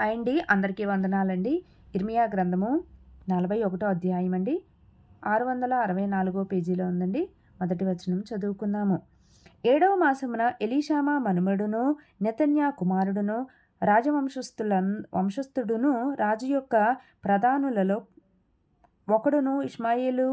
Hi అండి అందరికీ వందనాలండి. ఇర్మియా గ్రంథము నలభై ఒకటో అధ్యాయం అండి. ఆరు వందల అరవై నాలుగో పేజీలో ఉందండి. మొదటి వచనం చదువుకుందాము. ఏడవ మాసమున ఎలీషామా మనుమడును నెతన్యా కుమారుడును రాజవంశస్థుల వంశస్థుడును రాజు యొక్క ప్రధానులలో ఒకడును ఇస్మాయిలు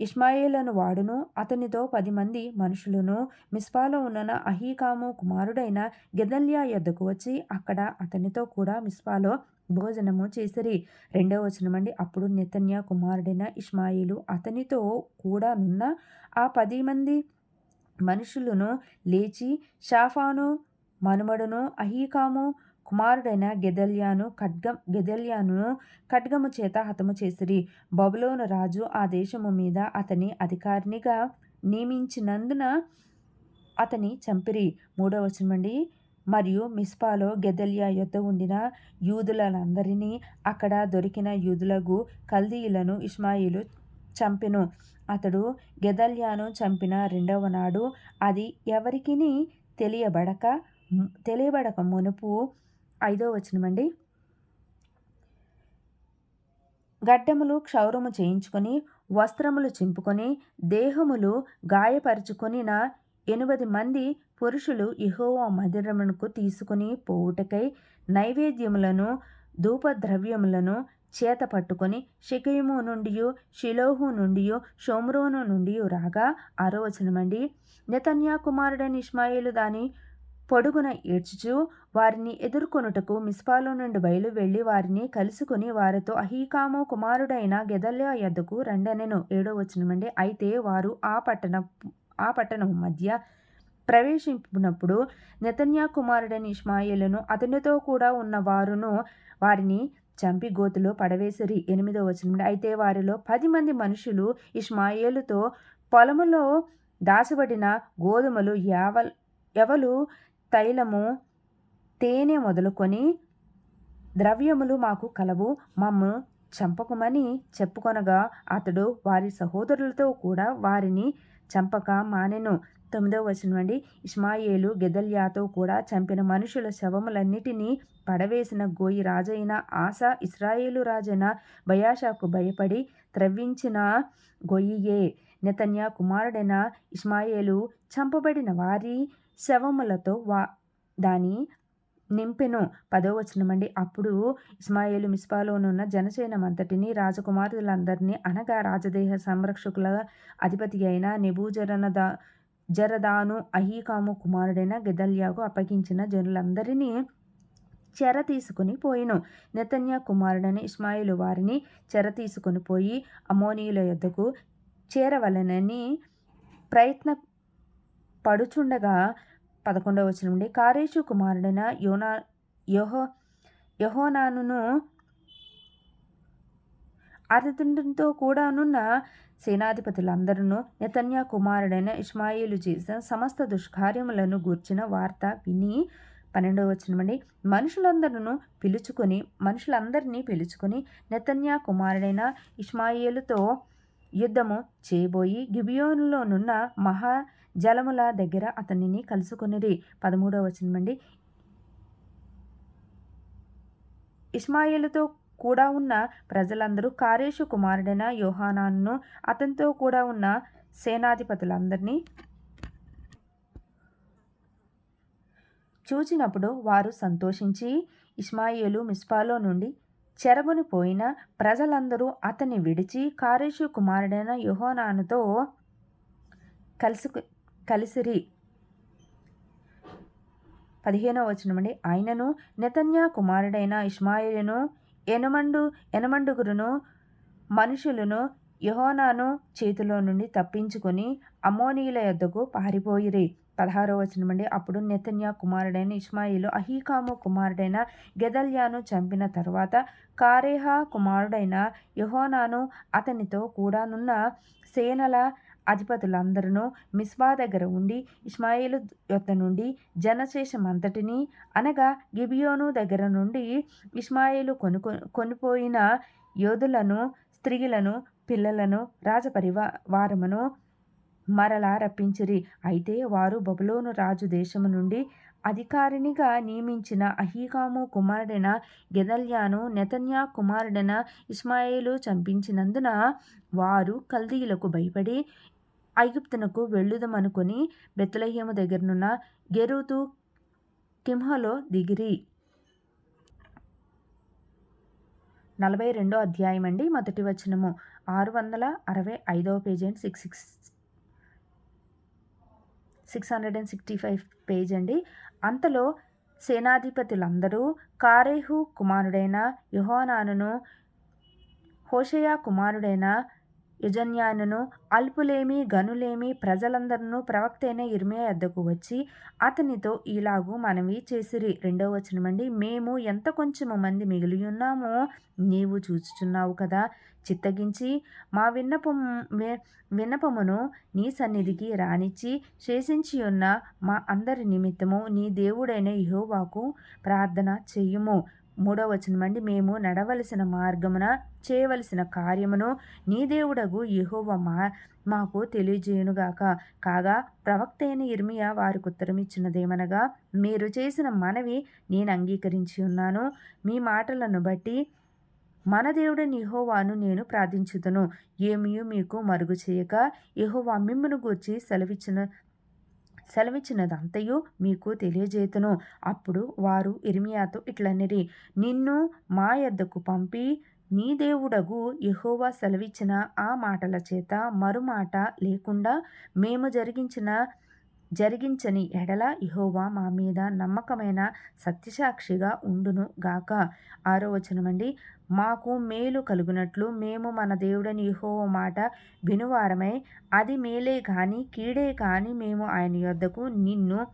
ఇస్మాయిలను వాడును. అతనితో పది మంది మనుషులను. మిస్పాలో ఉన్న అహీకాము కుమారుడైన గెదల్యా యొద్దకు వచ్చి అక్కడ అతనితో కూడా మిస్పాలో భోజనము చేసిరి. రెండవ వచనమండి. అప్పుడు నితన్య కుమారుడైన ఇస్మాయిలు అతనితో కూడా నున్న ఆ పది మంది మనుషులను లేచి షాఫాను మనుమడును అహీకాము కుమారుడైన గెదల్యాను ఖడ్గం గెదల్యాను ఖడ్గము చేత హతము చేసిరి. బబులోను రాజు ఆ దేశము మీద అతని అధికారినిగా నియమించినందున అతని చంపిరి. మూడవ వచనమండి మరియు మిస్పాలో గెదల్యా యొద్ద ఉండిన యూదులందరినీ అక్కడ దొరికిన యూదులకు కల్దీయులను ఇస్మాయిలు చంపెను. అతడు గెదల్యాను చంపిన రెండవ నాడు అది ఎవరికిని తెలియబడక తెలియబడక మునుపు ఐదో వచనమండి గడ్డములు క్షౌరము చేయించుకొని వస్త్రములు చింపుకొని దేహములు గాయపరుచుకొనిన ఎనిమిది మంది పురుషులు ఇహోవా మందిరమునకు తీసుకుని పోవుటకై నైవేద్యములను ధూపద్రవ్యములను చేత పట్టుకొని షికయము నుండి షిలోహు నుండి షోమ్రోను నుండి రాగా ఆరోచనమండి నితన్యా నెతన్యా కుమారుడని దాని పొడుగున ఏడ్చుచు వారిని ఎదుర్కొనుటకు మిస్పాలో నుండి బయలు వెళ్ళి వారిని కలుసుకుని వారితో అహీకాము కుమారుడైన గెదల్యా ఎద్దకు రెండనెను. ఏడో వచ్చినమండి అయితే వారు ఆ పట్టణ ఆ పట్టణం మధ్య ప్రవేశించినప్పుడు నెతన్యా కుమారుడైన ఇష్మాయిలను అతనితో కూడా ఉన్న వారును వారిని చంపి గోతులో పడవేసిరి. ఎనిమిదో వచనం అయితే వారిలో పది మంది మనుషులు ఇష్మాయేలుతో పొలములో దాచబడిన గోధుమలు యావ ఎవలు తైలము తేనె మొదలుకొని ద్రవ్యములు మాకు కలవు. మమ్ము చంపకమని చెప్పుకొనగా అతడు వారి సహోదరులతో కూడా వారిని చంపక మానెను. తొమ్మిదవ వచనం అండి ఇస్మాయేలు గెదల్యాతో కూడా చంపిన మనుషుల శవములన్నిటినీ పడవేసిన గోయి రాజైన ఆశ ఇస్రాయేలు రాజైన బయాషాకు భయపడి త్రవ్వించిన గొయ్యియే నెతన్యా కుమారుడైన ఇస్మాయేలు చంపబడిన వారి శవములతో వా దాని నింపెను. పదవచనమండి అప్పుడు ఇస్మాయిలు మిస్పాలోనున్న జనసేనమంతటిని రాజకుమారులందరినీ అనగా రాజదేహ సంరక్షకుల అధిపతి అయిన నెబూజరన దా జరదాను అహీకాము కుమారుడైన గెదల్యాకు అప్పగించిన జనులందరినీ చెర తీసుకుని పోయిను. నితన్య కుమారుడని ఇస్మాయిలు వారిని చెర తీసుకుని పోయి అమోనీయుల యొద్దకు చేరవలనని ప్రయత్న పడుచుండగా పదకొండవ వచ్చిన నుండి కారేషు కుమారుడైన యోనా యహో యహోనాను అతనితో కూడానున్న సేనాధిపతులందరూ నెతన్యా కుమారుడైన ఇస్మాయిలు చేసిన సమస్త దుష్కార్యములను గూర్చిన వార్త విని పన్నెండవ వచ్చినమండి మనుషులందరూ పిలుచుకొని మనుషులందరినీ పిలుచుకొని నెతన్యా కుమారుడైన ఇస్మాయిలుతో యుద్ధము చేయబోయి గిబియోనులోనున్న మహా జలముల దగ్గర అతనిని కలుసుకునిరి. పదమూడవ వచనమండి ఇస్మాయిలుతో కూడా ఉన్న ప్రజలందరూ కారేషు కుమారుడైన యోహానాను అతనితో కూడా ఉన్న సేనాధిపతులందరినీ చూచినప్పుడు వారు సంతోషించి ఇస్మాయిలు మిస్పాలో నుండి చెరగుని పోయిన ప్రజలందరూ అతన్ని విడిచి కారేషు కుమారుడైన యుహోనానుతో కలిసి కలిసిరి. పదిహేనవ వచనమండి. ఆయనను నెతన్యా కుమారుడైన ఇస్మాయిలను ఎనమండు ఎనమండుగురును మనుషులను యహోనాను చేతిలో నుండి తప్పించుకొని అమోనీల యొద్దకు పారిపోయిరి. పదహారో వచనమండి. అప్పుడు నెతన్యా కుమారుడైన ఇస్మాయిలు అహీకాము కుమారుడైన గెదల్యాను చంపిన తరువాత కారేహా కుమారుడైన యహోనాను అతనితో కూడానున్న సేనల అధిపతులందరూ మిస్బా దగ్గర ఉండి ఇస్మాయిలు యొద్ద నుండి జనశేషమంతటిని అనగా గిబియోను దగ్గర నుండి ఇస్మాయిలు కొనుకొ కొనిపోయిన యోధులను స్త్రీలను పిల్లలను రాజపరివారమును మరలా రప్పించిరి. అయితే వారు బబులోను రాజు దేశము నుండి అధికారినిగా నియమించిన అహీకాము కుమారుడైన గెదల్యాను నెతన్యా కుమారుడైన ఇస్మాయిలు చంపించినందున వారు కల్దీయులకు భయపడి ఐగుప్తునకు వెళ్ళుదమనుకుని బెత్లహేము దగ్గరనున్న గెరుతు కింహలో దిగిరి. నలభై రెండో అధ్యాయం అండి మొదటి వచనము. ఆరు వందల అరవై ఐదవ page and six six six hundred and sixty five page అండి. అంతలో సేనాధిపతులందరూ కారేహు కుమారుడైన యుహోనాను హోషయా కుమారుడైన యజన్యానును అల్పులేమి గనులేమి ప్రజలందరూ ప్రవక్తైన ఇర్మే అద్దకు వచ్చి అతనితో ఇలాగూ మనవి చేసిరి. రెండవ వచనమండి మేము ఎంత కొంచెము మంది మిగిలి ఉన్నామో నీవు చూచుచున్నావు కదా. చిత్తగించి మా విన్నపం విన్నపమును నీ సన్నిధికి రానిచ్చి శేషించి ఉన్న మా అందరి నిమిత్తము నీ దేవుడైన యహోవాకు ప్రార్థన చెయ్యుము మూడో వచనమండి మేము నడవలసిన మార్గమున చేయవలసిన కార్యమును నీ దేవుడగు యహోవ మా మాకు తెలియజేయునుగాక కాగా ప్రవక్త అయిన ఇర్మియా వారికి ఉత్తరమిచ్చినదేమనగా మీరు చేసిన మనవి నేను అంగీకరించి ఉన్నాను. మీ మాటలను బట్టి మన దేవుడని నిహోవాను నేను ప్రార్థించుదును. ఏమీ మీకు మరుగు చేయక యహోవా మిమ్మను గూర్చి సెలవిచ్చిన సెలవిచ్చినదంతయు మీకు తెలియజేతును. అప్పుడు వారు ఇర్మియాతో ఇట్లనిరి నిన్ను మా యొద్దకు పంపి నీ దేవుడగు యహోవా సెలవిచ్చిన ఆ మాటల చేత మరుమాట లేకుండా మేము జరిగించిన జరిగించని ఎడల ఇహోవా మా మీద నమ్మకమైన సత్యసాక్షిగా ఉండును గాక. ఆరో వచనమండి. మాకు మేలు కలుగునట్లు మేము మన దేవుడని ఇహోవ మాట వినువారమై అది మేలే కానీ కీడే కానీ మేము ఆయన యొద్దకు నిన్ను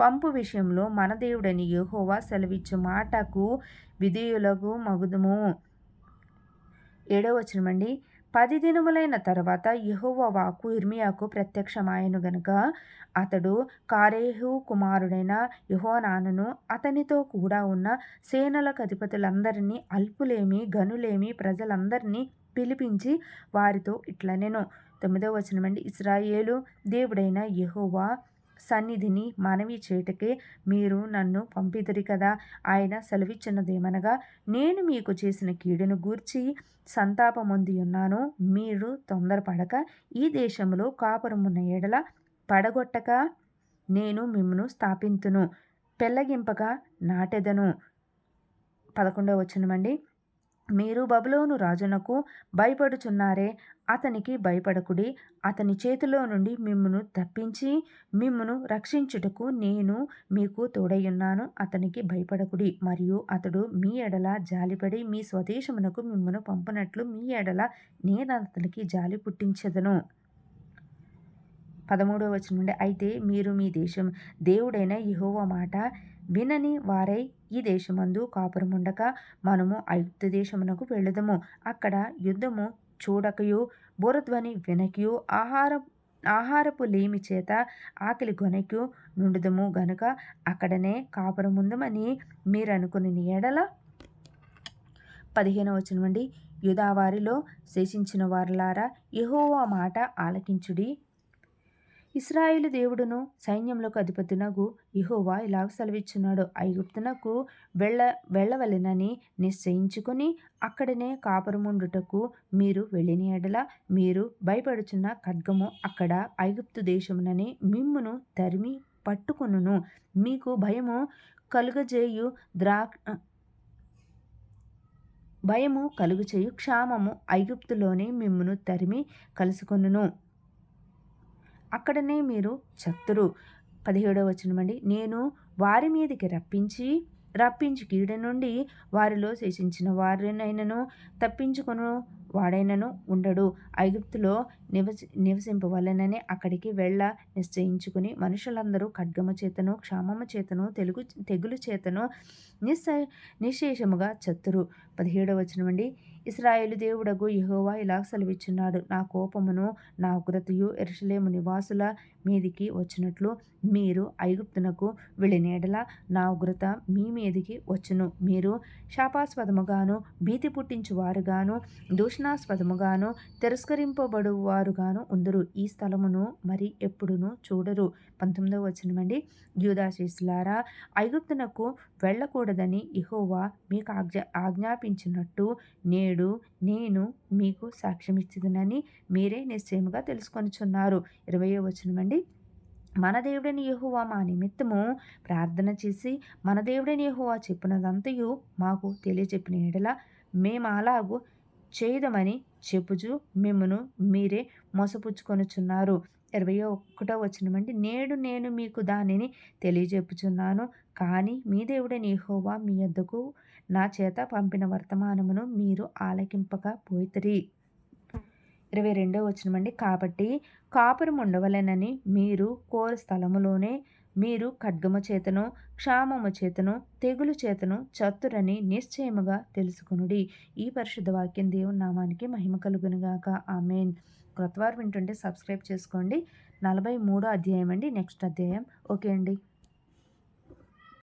పంపు విషయంలో మన దేవుడని యహోవా సెలవిచ్చు మాటకు విధేయులకు మగుదుము. ఏడవచనమండి పది దినములైన తర్వాత యహోవ వాకు ఇర్మియాకు ప్రత్యక్షమాయను గనుక అతడు కారేహు కుమారుడైన యహోనానును అతనితో కూడా ఉన్న సేనలకు అధిపతులందరినీ అల్పులేమి గనులేమి ప్రజలందరినీ పిలిపించి వారితో ఇట్లనెను. తొమ్మిదవ వచనమండి. ఇస్రాయేలు దేవుడైన యహోవా సన్నిధిని మనవి చేటకే మీరు నన్ను పంపిదరి కదా. ఆయన సెలవిచ్చినదేమనగా నేను మీకు చేసిన కీడును గూర్చి సంతాపమొంది ఉన్నాను మీరు తొందరపడక ఈ దేశంలో కాపురమున్న ఎడల పడగొట్టక నేను మిమ్మను స్థాపింతును. పెళ్ళగింపగా నాటెదను. పదకొండవ వచనమండి. మీరు బబులోను రాజునకు భయపడుచున్నారే అతనికి భయపడకుడి. అతని చేతిలో నుండి మిమ్మును తప్పించి మిమ్మును రక్షించుటకు నేను మీకు తోడయ్యున్నాను. అతనికి భయపడకుడి. మరియు అతడు మీ ఎడల జాలిపడి మీ స్వదేశమునకు మిమ్మను పంపినట్లు మీ ఎడల నేను అతనికి జాలి పుట్టించదను. పదమూడవ వచనం నుండి అయితే మీరు మీ దేశం దేవుడైన యహోవ మాట వినని వారై ఈ దేశమందు కాపురముండక మనము ఐగుప్తు దేశమునకు వెళ్ళదము. అక్కడ యుద్ధము చూడకయు బురధ్వని వినకయు ఆహార ఆహారపు లేమి చేత ఆకలి గొనకు నుండుదము గనుక అక్కడనే కాపురముందమని మీరు అనుకుని ఎడల? పదిహేను వచనం యుధావారిలో శేషించిన వారులారా యహోవా మాట ఆలకించుడి. ఇస్రాయేలు దేవుడును సైన్యములకు అధిపతినగు ఇహోవా ఇలాగ సెలవిచ్చున్నాడు. ఐగుప్తునకు వెళ్ళ వెళ్ళవలెనని నిశ్చయించుకొని అక్కడనే కాపురముండుటకు మీరు వెళ్ళిన ఎడల మీరు భయపడుచున్న ఖడ్గము అక్కడ ఐగుప్తు దేశమునని మిమ్మును తరిమి పట్టుకొనును. మీకు భయము కలుగజేయు ద్రా భయము కలుగుచేయు క్షామము ఐగుప్తులోనే మిమ్మును తరిమి కలుసుకొనును. అక్కడనే మీరు చత్తురు పదిహేడవ వచనమండి నేను వారి మీదకి రప్పించి రప్పించి కీడ నుండి వారిలో శేషించిన వారినైనను తప్పించుకును వాడైనను ఉండడు. ఐగుప్తులో నివసి నివసింపవలనని అక్కడికి వెళ్ళ నిశ్చయించుకుని మనుషులందరూ ఖడ్గము చేతను క్షామము చేతను తెలుగు తెగులు చేతను నిశ్చ నిశేషముగా చత్తురు పదిహేడవ వచనం అండి. ఇస్రాయేలు దేవుడగు యహోవా ఇలా సెలవిచ్చున్నాడు నా కోపమును నా ఉగ్రతయు ఎరుషలేము నివాసుల మీదికి వచ్చినట్లు మీరు ఐగుప్తునకు వెళ్ళినేడల నా ఉగ్రత మీ మీదికి వచ్చును. మీరు శాపాస్పదముగాను భీతి పుట్టించువారుగాను దూషణాస్పదముగాను తిరస్కరింపబడువారుగాను ఉందరు. ఈ స్థలమును మరి ఎప్పుడునూ చూడరు. పంతొమ్మిదవ వచనమండి యూదాశీసులారా ఐగుప్తునకు వెళ్ళకూడదని ఇహోవా మీకు ఆజ్ఞ ఆజ్ఞాపించినట్టు నేడు నేను మీకు సాక్ష్యమిచ్చిదనని మీరే నిశ్చయముగా తెలుసుకొనిచున్నారు. ఇరవయో వచనమండి మన దేవుడని యెహోవా మా నిమిత్తము ప్రార్థన చేసి మన దేవుడని యెహోవా చెప్పినదంతయు మాకు తెలియజెప్పిన ఎడల మేము అలాగూ చేయదమని చెప్పుచు మిమ్మను మీరే మోసపుచ్చుకొనుచున్నారు. ఇరవై ఒకటో వచనమండి నేడు నేను మీకు దానిని తెలియజెప్పుచున్నాను కానీ మీ దేవుడని యహోవా మీ యొద్దకు నా చేత పంపిన వర్తమానమును మీరు ఆలకింపకపోయితిరి ఇరవై రెండో వచనమండి. కాబట్టి కాపురం ఉండవలెనని మీరు కోరు స్థలములోనే మీరు ఖడ్గము చేతను క్షామము చేతను తెగులు చేతను చత్తురని నిశ్చయముగా తెలుసుకునుడి. ఈ పరిశుద్ధ వాక్యం దేవుని నామానికి మహిమ కలుగునుగాక ఆమెన్. క్రొత్తవారు వింటుంటే సబ్స్క్రైబ్ చేసుకోండి. నలభై మూడో అధ్యాయం అండి నెక్స్ట్ అధ్యాయం. ఓకే అండి.